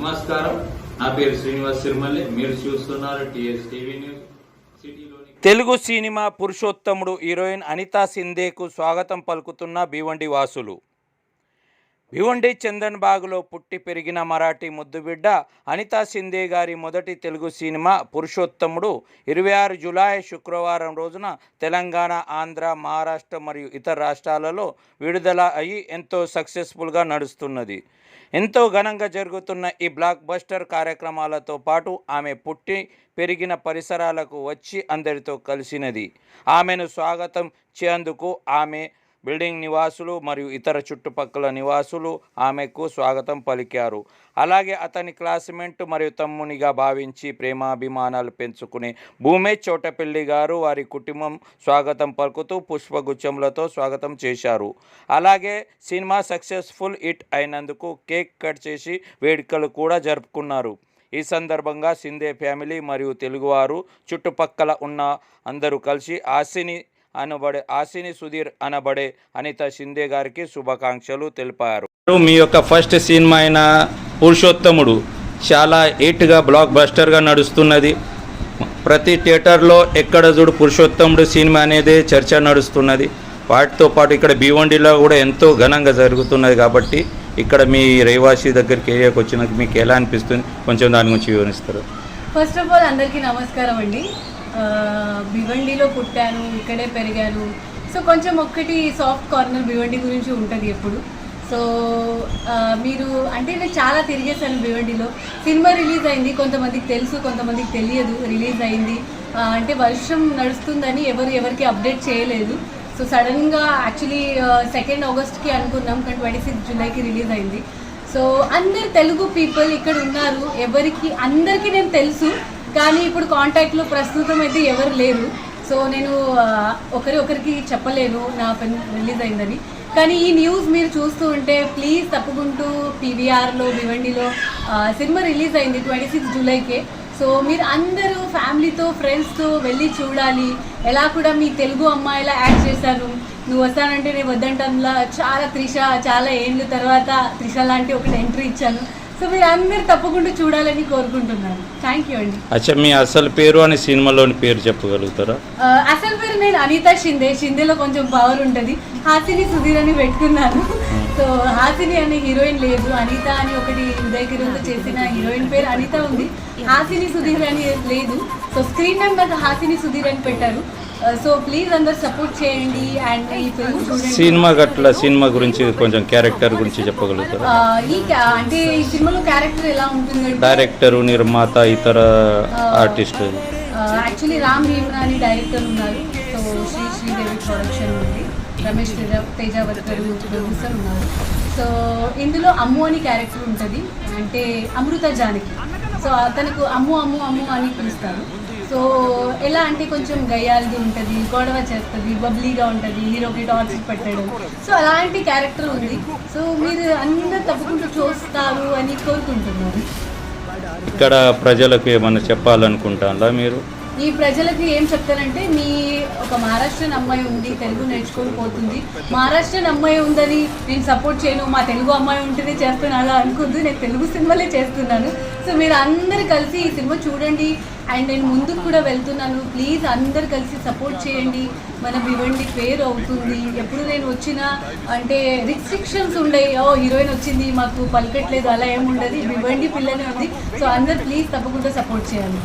నమస్కారం. నా పేరు శ్రీనివాస్ సిరిమల్లి. మీరు చూస్తున్నారు TS TV news. Telugu cinema Purushothamudu heroine Anitha సిందేకు స్వాగతం పలుకుతున్న భివండి వాసులు. భివండి చందన్బాగ్లో పుట్టి పెరిగిన మరాఠీ ముద్దుబిడ్డ అనితా సింధే గారి మొదటి తెలుగు సినిమా పురుషోత్తముడు. ఇరవై ఆరు జులై శుక్రవారం రోజున తెలంగాణ ఆంధ్ర మహారాష్ట్ర మరియు ఇతర రాష్ట్రాలలో విడుదల అయ్యి ఎంతో సక్సెస్ఫుల్గా నడుస్తున్నది. ఎంతో ఘనంగా జరుగుతున్న ఈ బ్లాక్ బస్టర్ కార్యక్రమాలతో పాటు ఆమె పుట్టి పెరిగిన పరిసరాలకు వచ్చి అందరితో కలిసినది. ఆమెను స్వాగతం చేందుకు ఆమె బిల్డింగ్ నివాసులు మరియు ఇతర చుట్టుపక్కల నివాసులు ఆమెకు స్వాగతం పలికారు. అలాగే అతని క్లాస్మేట్ మరియు తమ్మునిగా భావించి ప్రేమాభిమానాలు పెంచుకునే భూమే చోటపల్లి గారు వారి కుటుంబం స్వాగతం పలుకుతూ పుష్పగుచ్చములతో స్వాగతం చేశారు. అలాగే సినిమా సక్సెస్ఫుల్ హిట్ అయినందుకు కేక్ కట్ చేసి వేడుకలు కూడా జరుపుకున్నారు. ఈ సందర్భంగా సిందే ఫ్యామిలీ మరియు తెలుగువారు చుట్టుపక్కల ఉన్న అందరూ కలిసి ఆశిని అనబడే ఆశిని సుధీర్ అనబడే అనిత షిందే గారికి శుభాకాంక్షలు తెలిపారు. మీ యొక్క ఫస్ట్ సినిమా అయిన పురుషోత్తముడు చాలా హిట్గా బ్లాక్ బస్టర్గా నడుస్తున్నది. ప్రతి థియేటర్లో ఎక్కడ చూడు పురుషోత్తముడు సినిమా అనేది చర్చ నడుస్తున్నది. వాటితో పాటు ఇక్కడ భీవండిలో కూడా ఎంతో ఘనంగా జరుగుతున్నది కాబట్టి ఇక్కడ మీ రేవాసి దగ్గరికి ఏరియాకి వచ్చినాక మీకు ఎలా అనిపిస్తుంది? కొంచెం దాని గురించి వివరిస్తారు. ఫస్ట్ ఆఫ్ ఆల్ అందరికీ నమస్కారం అండి. భివండిలో పుట్టాను ఇక్కడే పెరిగాను. సో కొంచెం ఒక్కటి సాఫ్ట్ కార్నర్ భివండి గురించి ఉంటుంది ఎప్పుడు. సో మీరు అంటే నేను చాలా తిరిగేశాను భివండిలో సినిమా రిలీజ్ అయింది కొంతమందికి తెలుసు కొంతమందికి తెలియదు రిలీజ్ అయింది. అంటే వర్షం నడుస్తుందని ఎవరు ఎవరికి అప్డేట్ చేయలేదు. సో సడన్గా యాక్చువల్లీ సెకండ్ ఆగస్ట్కి అనుకున్నాం కానీ ట్వంటీ సిక్స్ జూలైకి రిలీజ్ అయింది. సో అందరు తెలుగు పీపుల్ ఇక్కడ ఉన్నారు. ఎవరికి అందరికీ నేను తెలుసు. కానీ ఇప్పుడు కాంటాక్ట్లో ప్రస్తుతం అయితే ఎవరు లేరు. సో నేను ఒకరి ఒకరికి చెప్పలేను. నా పెన్ రిలీజ్ అయిందని. కానీ ఈ న్యూస్ మీరు చూస్తూ ఉంటే ప్లీజ్ తప్పుకుంటూ పీవీఆర్లో భివండిలో సినిమా రిలీజ్ అయింది ట్వంటీ సిక్స్ జూలైకే. సో మీరు అందరూ ఫ్యామిలీతో ఫ్రెండ్స్తో వెళ్ళి చూడాలి. ఎలా కూడా మీ తెలుగు అమ్మాయిలా యాడ్ చేశాను నువ్వు వస్తానంటే నేను వద్దంటంలా. చాలా త్రిష చాలా ఏళ్ళ తర్వాత త్రిష లాంటి ఒకటి ఎంట్రీ ఇచ్చాను. సో మీరు అందరు తప్పకుండా చూడాలని కోరుకుంటున్నాను. థ్యాంక్ యూ అండి. అచ్చా మీ అసలు పేరు అని సినిమాలోని పేరు చెప్పగలుగుతారా? అసలు పేరు నేను అనిత షిందే. షిందేలో కొంచెం పవర్ ఉంటుంది. హాసిని సుధీర్ అని పెట్టుకున్నాను. సో హాసిని అనే హీరోయిన్ లేదు అనిత అని ఒకటి ఉదయ్ కిరణ్తో చేసిన హీరోయిన్ పేరు అనిత ఉంది. హాసిని సుధీర్ అని లేదు. So screen number Hasini Sudheer అని పెట్టారు. సో ప్లీజ్ అందరు సపోర్ట్ చేయండి అండ్ ఈ ఫిల్మ్ సినిమా గట్ల సినిమా గురించి కొంచెం క్యారెక్టర్ గురించి చెప్పగలుగుతారా? ఈ అంటే ఈ సినిమాలో క్యారెక్టర్ ఎలా ఉంటుందంటే డైరెక్టర్ నిర్మాత ఇతర ఆర్టిస్ట్ యాక్చువల్లీ రామ్ భీమ్రా అని డైరెక్టర్ ఉన్నారు. సో శ్రీ శ్రీదేవి ప్రొడక్షన్ ఉంది. రమేష్ తేజావర్కర్ ప్రొడ్యూసర్ ఉన్నారు. సో ఇందులో అమ్ము అని క్యారెక్టర్ ఉంటుంది. అంటే అమృత జానకి. సో తనకు అమ్ము అమ్ము అమ్ము అని పిలుస్తారు. సో ఎలా అంటే కొంచెం గయ్యాలది ఉంటుంది గొడవ చేస్తుంది బబ్లీగా ఉంటుంది హీరోకి టార్చర్ పెట్టడం. సో అలాంటి క్యారెక్టర్ ఉంది. సో మీరు అందరు తప్పకుండా చూస్తారు అని కోరుకుంటున్నారు ఇక్కడ ప్రజలకు ఏమన్నా చెప్పాలనుకుంటారా మీరు? ఈ ప్రజలకి ఏం చెప్తారంటే మీ ఒక మహారాష్ట్రన్ అమ్మాయి ఉంది తెలుగు నేర్చుకొని పోతుంది. మహారాష్ట్రన్ అమ్మాయి ఉందని నేను సపోర్ట్ చేయను మా తెలుగు అమ్మాయి ఉంటేనే చేస్తాను అలా అనుకోద్దు నేను తెలుగు సినిమాలే చేస్తున్నాను. సో మీరు అందరు కలిసి ఈ సినిమా చూడండి. అండ్ నేను ముందుకు కూడా వెళ్తున్నాను. ప్లీజ్ అందరు కలిసి సపోర్ట్ చేయండి. మన భివండి పేరు అవుతుంది. ఎప్పుడు నేను వచ్చినా అంటే రిస్ట్రిక్షన్స్ ఉండయి. ఓ హీరోయిన్ వచ్చింది మాకు పలకట్లేదు అలా ఏముండదు భివండి పిల్లనే ఉంది. సో అందరు ప్లీజ్ తప్పకుండా సపోర్ట్ చేయాలి.